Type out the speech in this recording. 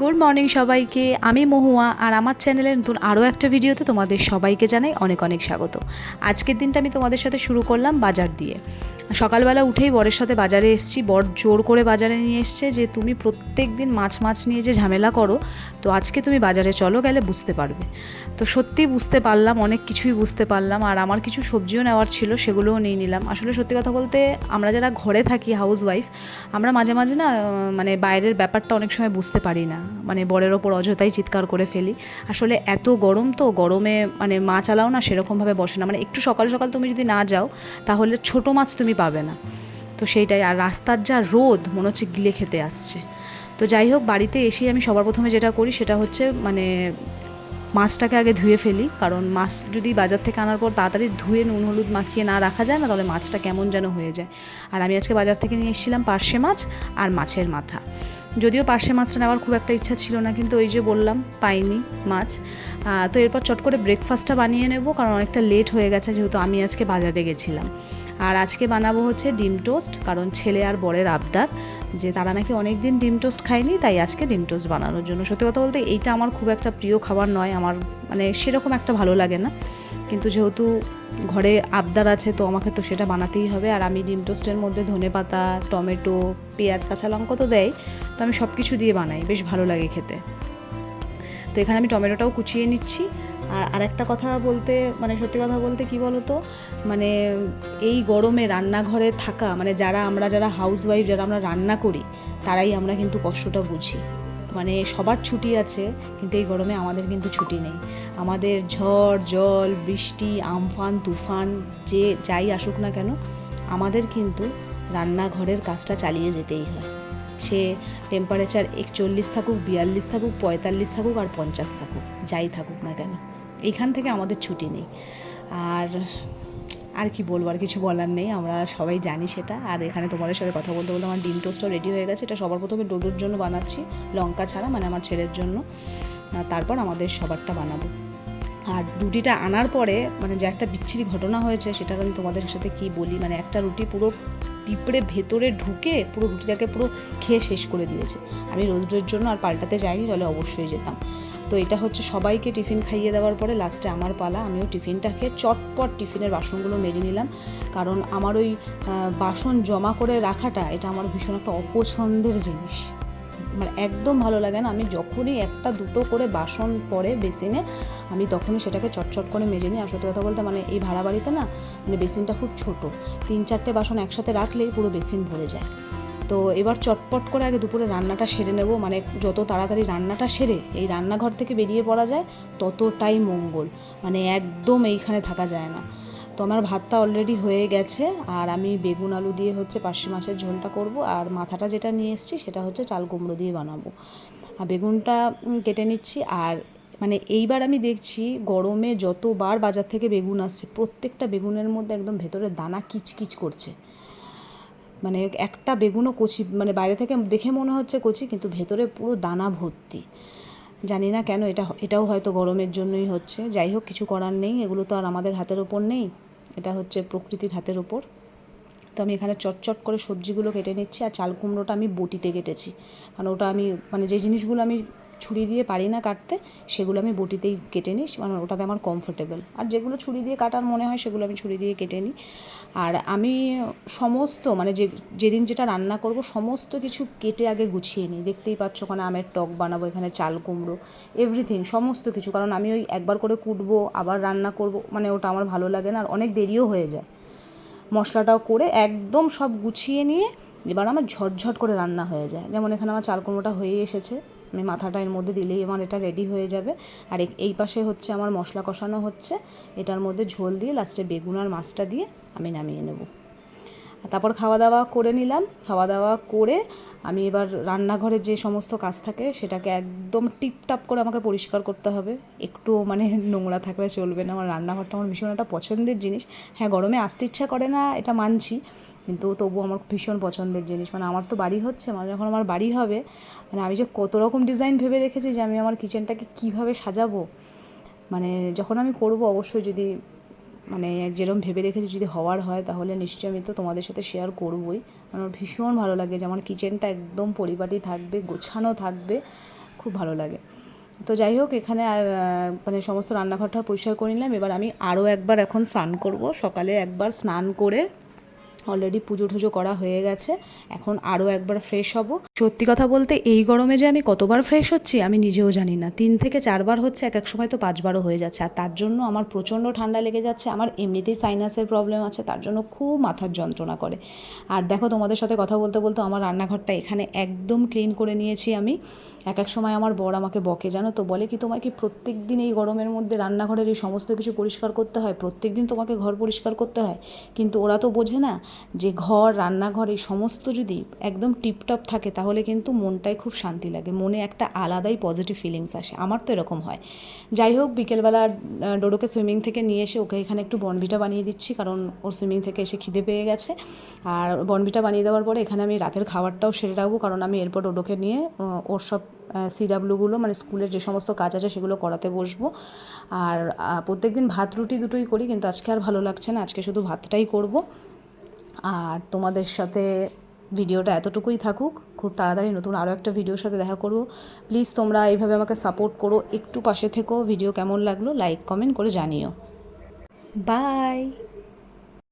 Good morning সবাইকে, আমি মহুয়া আর আমার চ্যানেলের নতুন আরও একটা ভিডিওতে তোমাদের সবাইকে জানাই অনেক অনেক স্বাগত। আজকের দিনটা আমি তোমাদের সাথে শুরু করলাম বাজার দিয়ে। সকালবেলা উঠেই বরের সাথে বাজারে এসেছি। বর জোর করে বাজারে নিয়ে এসছে যে, তুমি প্রত্যেক দিন মাছ মাছ নিয়ে যে ঝামেলা করো, তো আজকে তুমি বাজারে চলো, গেলে বুঝতে পারবে। তো সত্যি বুঝতে পারলাম, অনেক কিছুই বুঝতে পারলাম। আর আমার কিছু সবজিও নেওয়ার ছিল, সেগুলোও নিয়ে নিলাম। আসলে সত্যি কথা বলতে, আমরা যারা ঘরে থাকি হাউস ওয়াইফ আমরা মাঝে মাঝে না মানে বাইরের ব্যাপারটা অনেক সময় বুঝতে পারি না। মানে বরের ওপর অযথাই চিৎকার করে ফেলি। আসলে এত গরম তো, গরমে মানে মাছ আলাও না সেরকমভাবে বসে না। মানে একটু সকাল সকাল তুমি যদি না যাও, তাহলে ছোট মাছ তুমি পাবে না। তো সেইটাই, আর রাস্তার যা রোদ, মনে হচ্ছে গিলে খেতে আসছে। তো যাই হোক, বাড়িতে এসেই আমি সবার প্রথমে যেটা করি, সেটা হচ্ছে মানে মাছটাকে আগে ধুয়ে ফেলি। কারণ মাছ যদি বাজার থেকে আনার পর তাড়াতাড়ি ধুয়ে নুন, হলুদ মাখিয়ে না রাখা যায় না, তাহলে মাছটা কেমন যেন হয়ে যায়। আর আমি আজকে বাজার থেকে নিয়ে এসেছিলাম পার্শে মাছ আর মাছের মাথা। যদিও পার্শে মাছটা নেওয়ার খুব একটা ইচ্ছা ছিল না, কিন্তু ওই যে বললাম, পাইনি মাছ। তো এরপর চট করে ব্রেকফাস্টটা বানিয়ে নেব, কারণ অনেকটা লেট হয়ে গেছে, যেহেতু আমি আজকে বাজারে গেছিলাম। আর আজকে বানাবো হচ্ছে ডিম টোস্ট, কারণ ছেলে আর বরের আবদার, যে তারা নাকি অনেক দিন ডিম টোস্ট খায়নি, তাই আজকে ডিম টোস্ট বানানোর জন্য। সত্যি কথা বলতে এইটা আমার খুব একটা প্রিয় খাবার নয়, আমার মানে সেরকম একটা ভালো লাগে না। কিন্তু যেহেতু ঘরে আবদার আছে, তো আমাকে তো সেটা বানাতেই হবে। আর আমি ডিম টোস্টের মধ্যে ধনে পাতা, টমেটো, পেঁয়াজ, কাঁচা লঙ্কা তো দেয় তো আমি সব কিছু দিয়ে বানাই, বেশ ভালো লাগে খেতে। তো এখানে আমি টমেটোটাও কুচিয়ে নিচ্ছি। আর আরেকটা কথা বলতে মানে সত্যি কথা বলতে কি বলো তো মানে এই গরমে রান্নাঘরে থাকা মানে যারা আমরা যারা হাউস ওয়াইফ যারা আমরা রান্না করি, তারাই আমরা কিন্তু কষ্টটা বুঝি। মানে সবার ছুটি আছে, কিন্তু এই গরমে আমাদের কিন্তু ছুটি নেই। আমাদের ঝড়, জল, বৃষ্টি, আমফান, তুফান, যে যাই আসুক না কেন, আমাদের কিন্তু রান্নাঘরের কাজটা চালিয়ে যেতেই হয়। সে টেম্পারেচার একচল্লিশ থাকুক, বিয়াল্লিশ থাকুক, পঁয়তাল্লিশ থাকুক আর পঞ্চাশ থাকুক, যাই থাকুক না কেন। এইখান থেকে আমাদের ছুটি নেই। আর আর কি বলব, আর কিছু বলার নেই, আমরা সবাই জানি সেটা। আর এখানে তোমাদের সাথে কথা বলতে বলতে আমার ডিম টোস্টও রেডি হয়ে গেছে। এটা সবার প্রথমে ডোডোর জন্য বানাচ্ছি, লঙ্কা ছাড়া মানে আমার ছেলের জন্য। তারপর আমাদের সবারটা বানাবো। আর রুটিটা আনার পরে মানে যে একটা বিচ্ছিরি ঘটনা হয়েছে সেটা আমি তোমাদের সাথে কি বলি? মানে একটা রুটি পুরো পিঁপড়ে ভেতরে ঢুকে পুরো রুটিটাকে পুরো খেয়ে শেষ করে দিয়েছে। আমি রোদ্রের জন্য আর পাল্টাতে যাইনি, তাহলে অবশ্যই যেতাম। তো এটা হচ্ছে সবাইকে টিফিন খাইয়ে দেওয়ার পরে লাস্টে আমার পালা, আমিও টিফিনটা খেয়ে চটপট টিফিনের বাসনগুলো মেজে নিলাম। কারণ আমার ওই বাসন জমা করে রাখাটা, এটা আমার ভীষণ একটা অপছন্দের জিনিস। মানে একদম ভালো লাগে না, আমি যখনই একটা দুটো করে বাসন পড়ে বেসিনে, আমি তখনই সেটাকে চটচট করে মেজে নিই। আর সত্যি কথা বলতে মানে এই ভাড়া বাড়িতে না মানে বেসিনটা খুব ছোট, তিন চারটে বাসন একসাথে রাখলেই পুরো বেসিন ভরে যায়। তো এবার চটপট করে আগে দুপুরে রান্নাটা সেরে নেব। মানে যত তাড়াতাড়ি রান্নাটা সেরে এই রান্নাঘর থেকে বেরিয়ে পড়া যায়, ততটাই মঙ্গল। মানে একদম এইখানে থাকা যায় না। তো আমার ভাতটা অলরেডি হয়ে গেছে আর আমি বেগুন আলু দিয়ে হচ্ছে পার্শে মাছের ঝোলটা করব আর মাথাটা যেটা নিয়ে এসেছি সেটা হচ্ছে চাল কুমড়ো দিয়ে বানাবো। আর বেগুনটা কেটে নিচ্ছি আর মানে এইবার আমি দেখছি গরমে যতবার বাজার থেকে বেগুন আসছে, প্রত্যেকটা বেগুনের মধ্যে একদম ভেতরে দানা কিচকিচ করছে। মানে একটা বেগুনও কচি মানে বাইরে থেকে দেখে মনে হচ্ছে কচি, কিন্তু ভেতরে পুরো দানা ভর্তি। জানি না কেন এটা, এটাও হয়তো গরমের জন্যই হচ্ছে। যাই হোক, কিছু করার নেই, এগুলো তো আর আমাদের হাতের ওপর নেই। এটা হচ্ছে প্রকৃতির হাতের ওপর। তো আমি এখানে চটচট করে সবজিগুলো কেটে নিচ্ছি, আর চাল কুমড়োটা আমি বটিতে কেটেছি। কারণ ওটা আমি মানে যে জিনিসগুলো আমি ছুরি দিয়ে পারি না কাটতে, সেগুলো আমি বটিতেই কেটে নিই মানে ওটাতে আমার কমফোর্টেবল আর যেগুলো ছুরি দিয়ে কাটার মনে হয়, সেগুলো আমি ছুরি দিয়ে কেটে নিই। আর আমি সমস্ত মানে যে, যেদিন যেটা রান্না করব, সমস্ত কিছু কেটে আগে গুছিয়ে নিই। দেখতেই পাচ্ছ ওখানে আমের টক বানাবো, এখানে চাল কুমড়ো এভরিথিং সমস্ত কিছু। কারণ আমি ওই একবার করে কুটবো, আবার রান্না করব মানে ওটা আমার ভালো লাগে না, আর অনেক দেরিও হয়ে যায়। মশলাটাও করে একদম সব গুছিয়ে নিয়ে, এবার আমার ঝটঝট করে রান্না হয়ে যায়। যেমন এখানে আমার চাল কুমড়োটা হয়ে এসেছে। আমি মাথাটা এর মধ্যে দিলেই আমার এটা রেডি হয়ে যাবে। আর এই পাশে হচ্ছে আমার মশলা কষানো হচ্ছে। এটার মধ্যে ঝোল দিয়ে লাস্টে বেগুন আর মাছটা দিয়ে আমি নামিয়ে নেব। তারপর খাওয়া দাওয়া করে নিলাম। খাওয়া দাওয়া করে আমি এবার রান্নাঘরে যে সমস্ত কাজ থাকে সেটাকে একদম টিপটাপ করে আমাকে পরিষ্কার করতে হবে। একটু মানে নোংরা থাকলে চলবে না। আমার রান্নাঘরটা আমার ভীষণ একটা পছন্দের জিনিস। হ্যাঁ গরমে আসতে ইচ্ছা করে না, এটা মানছি। কিন্তু তবু আমার ভীষণ পছন্দের জিনিস। মানে আমার তো বাড়ি হচ্ছে মানে যখন আমার বাড়ি হবে মানে আমি যে কত রকম ডিজাইন ভেবে রেখেছি যে আমি আমার কিচেনটাকে কীভাবে সাজাবো মানে যখন আমি করব অবশ্যই যদি মানে যেরকম ভেবে রেখেছি যদি হওয়ার হয়, তাহলে নিশ্চয়ই আমি তো তোমাদের সাথে শেয়ার করবই। আমার ভীষণ ভালো লাগে যে আমার কিচেনটা একদম পরিপাটি থাকবে, গোছানো থাকবে, খুব ভালো লাগে। তো যাই হোক, এখানে আর মানে সমস্ত রান্নাঘরটা পরিষ্কার করে নিলাম। এবার আমি আরও একবার এখন স্নান করব। সকালে একবার স্নান করে অলরেডি পুজো টুজো করা হয়ে গেছে। এখন আরও একবার ফ্রেশ হব। সত্যি কথা বলতে এই গরমে যে আমি কতবার ফ্রেশ হচ্ছি, আমি নিজেও জানি না। তিন থেকে চারবার হচ্ছে, এক এক সময় তো পাঁচবারও হয়ে যাচ্ছে। আর তার জন্য আমার প্রচণ্ড ঠান্ডা লেগে যাচ্ছে, আমার এমনিতেই সাইনাসের প্রবলেম আছে, তার জন্য খুব মাথার যন্ত্রণা করে। আর দেখো, তোমাদের সাথে কথা বলতে বলতে আমার রান্নাঘরটা এখানে একদম ক্লিন করে নিয়েছি আমি। এক এক সময় আমার বর আমাকে বকে, জানো তো? বলে কি, তোমায় কি প্রত্যেক দিন এই গরমের মধ্যে রান্নাঘরের এই সমস্ত কিছু পরিষ্কার করতে হয়? প্রত্যেক দিন তোমাকে ঘর পরিষ্কার করতে হয়? কিন্তু ওরা তো বোঝে না যে ঘর, রান্নাঘর, এই সমস্ত যদি একদম টিপটপ থাকে, তাহলে কিন্তু মনটাই খুব শান্তি লাগে। মনে একটা আলাদাই পজিটিভ ফিলিংস আসে। আমার তো এরকম হয়। যাই হোক, বিকেলবেলা ডোডোকে সুইমিং থেকে নিয়ে এসে ওকে এখানে একটু বনভিটা বানিয়ে দিচ্ছি, কারণ ওর সুইমিং থেকে এসে খিদে পেয়ে গেছে। আর বনভিটা বানিয়ে দেওয়ার পরে এখানে আমি রাতের খাবারটাও সেরে রাখব, কারণ আমি এরপর ডোডোকে নিয়ে ওর সব সিডাব্লিউগুলো মানে স্কুলের যে সমস্ত কাজ আছে সেগুলো করাতে বসবো। আর প্রত্যেক দিন ভাত রুটি দুটোই করি, কিন্তু আজকে আর ভালো লাগছে না। আজকে শুধু ভাতটাই করব। আর তোমাদের সাথে ভিডিওটা এতটুকুই থাকুক। খুব তাড়াতাড়ি নতুন আরও একটা ভিডিওর সাথে দেখা করব। প্লিজ তোমরা এইভাবে আমাকে সাপোর্ট করো। একটু পাশে থেকো। ভিডিও কেমন লাগল, লাইক, কমেন্ট করে জানিও। বাই!